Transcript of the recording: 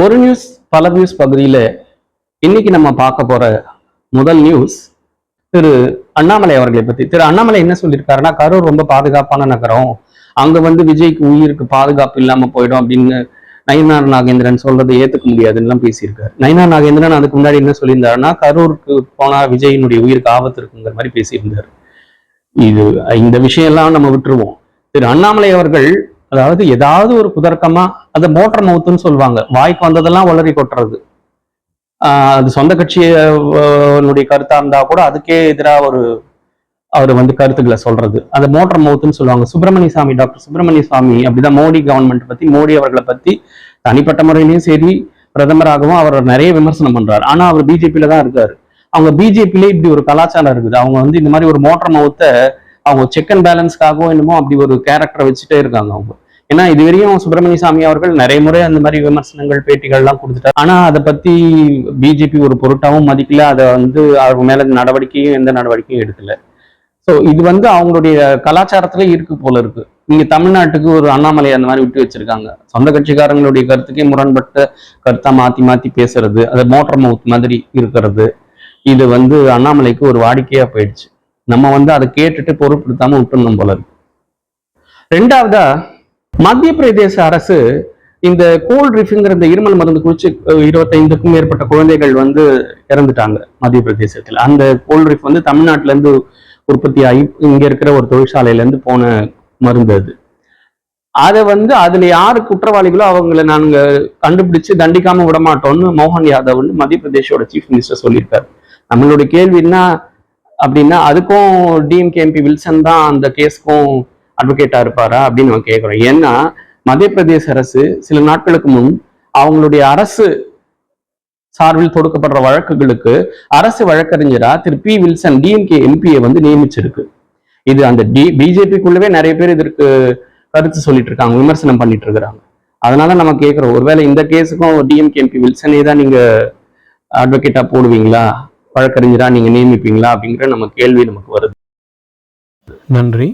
ஒரு நியூஸ் பல நியூஸ் பகுதியில் இன்னைக்கு நம்ம பார்க்க போற முதல் நியூஸ் திரு அண்ணாமலை அவர்களை பத்தி. திரு அண்ணாமலை என்ன சொல்லியிருக்காருன்னா கரூர் ரொம்ப பாதுகாப்பான நகரம். அங்க வந்து விஜய்க்கு உயிருக்கு பாதுகாப்பு இல்லாம போயிடும் அப்படின்னு நயனார் நாகேந்திரன் சொல்றது ஏத்துக்க முடியாதுன்னு பேசியிருக்காரு. நயனார் நாகேந்திரன் அதுக்கு முன்னாடி என்ன சொல்லியிருந்தாருன்னா கரூருக்கு போனா விஜயினுடைய உயிருக்கு ஆபத்து இருக்குங்கிற மாதிரி பேசியிருந்தாரு. இது இந்த விஷயம்லாம் நம்ம விட்டுருவோம். திரு அண்ணாமலை அவர்கள் அதாவது ஏதாவது ஒரு குதர்க்கமா அந்த மோட்டர் மவுத்துன்னு சொல்லுவாங்க. வாய்க்கு வந்ததெல்லாம் உளறி கொட்டுறது. அது சொந்த கட்சியினுடைய கருத்தா இருந்தா கூட அதுக்கே எதிராக ஒரு அவர் வந்து கருத்துக்களை சொல்றது. அந்த மோட்டர் மவுத்துன்னு சொல்லுவாங்க. சுப்பிரமணிய சாமி டாக்டர் சுப்பிரமணிய சாமி அப்படிதான் மோடி கவர்மெண்ட் பத்தி மோடி அவர்களை பத்தி தனிப்பட்ட முறையிலையும் சரி பிரதமராகவும் அவர் நிறைய விமர்சனம் பண்றாரு. ஆனா அவர் பிஜேபியில தான் இருக்காரு. அவங்க பிஜேபியிலே இப்படி ஒரு கலாச்சாரம் இருக்குது. அவங்க வந்து இந்த மாதிரி ஒரு மோட்டர் மவுத்தை அவங்க செக் அண்ட் பேலன்ஸ்க்காகவும் என்னமோ அப்படி ஒரு கேரக்டரை வச்சுட்டே இருக்காங்க அவங்க. ஏன்னா இது வரையும் சுப்பிரமணிய சாமி அவர்கள் நிறைய முறை அந்த மாதிரி விமர்சனங்கள் பேட்டிகள்லாம் கொடுத்துட்டார். ஆனா அதை பத்தி பிஜேபி ஒரு பொருட்டாவும் மதிக்கல. அதை வந்து அவர் மேல நடவடிக்கையும் எந்த நடவடிக்கையும் எடுக்கல. ஸோ இது வந்து அவங்களுடைய கலாச்சாரத்துல இருக்கு போல இருக்கு. நீங்க தமிழ்நாட்டுக்கு ஒரு அண்ணாமலை அந்த மாதிரி விட்டு வச்சிருக்காங்க. சொந்த கட்சிக்காரங்களுடைய கருத்துக்கே முரண்பட்ட கருத்தா மாத்தி மாத்தி பேசுறது அது மோட்டர் மவுத் மாதிரி இருக்கிறது. இது வந்து அண்ணாமலைக்கு ஒரு வாடிக்கையா போயிடுச்சு. நம்ம வந்து அதை கேட்டுட்டு பொருட்படுத்தாம விட்டுணும் போல இருக்கு. ரெண்டாவதா மத்திய பிரதேச அரசு இந்த கோல்ட் ரிஃப்ங்கிற இந்த இருமல் மருந்து குடிச்சு இருபத்தைந்துக்கும் மேற்பட்ட குழந்தைகள் வந்து இறந்துட்டாங்க மத்திய பிரதேசத்தில். அந்த கோல்ட் ரிஃப் வந்து தமிழ்நாட்டுல இருந்து உற்பத்தி ஆகி இங்க இருக்கிற ஒரு தொழிற்சாலையில இருந்து போன மருந்து அது. அதை வந்து அதுல யாரு குற்றவாளிகளோ அவங்கள நாங்க கண்டுபிடிச்சு தண்டிக்காம விட மாட்டோம்னு மோகன் யாதவ் வந்து மத்திய பிரதேஷோட சீஃப் மினிஸ்டர் சொல்லியிருக்காரு. நம்மளுடைய கேள்வி என்ன அப்படின்னா அதுக்கும் டிஎம்கே எம்பி வில்சன் தான் அந்த கேஸ்க்கும் அட்வொகேட்டா இருப்பாரா அப்படின்னு நம்ம கேட்கிறோம். ஏன்னா மத்திய பிரதேச அரசு சில நாட்களுக்கு முன் அவங்களுடைய அரசு சார்பில் தொடுக்கப்படுற வழக்குகளுக்கு அரசு வழக்கறிஞரா திரு பி. வில்சன் டிஎம்கே எம்பியை வந்து நியமிச்சிருக்கு. இது அந்த டி பிஜேபிக்குள்ளவே நிறைய பேர் இதற்கு கருத்து சொல்லிட்டு இருக்காங்க விமர்சனம் பண்ணிட்டு இருக்கிறாங்க அதனால நம்ம கேட்கிறோம் ஒருவேளை இந்த கேஸுக்கும் டிஎம்கே எம்பி வில்சனே தான் நீங்க அட்வொகேட்டா போடுவீங்களா? வழக்கறிஞரா நீங்க நியமிப்பீங்களா? அப்படிங்கிற நம்ம கேள்வி நமக்கு வருது. நன்றி.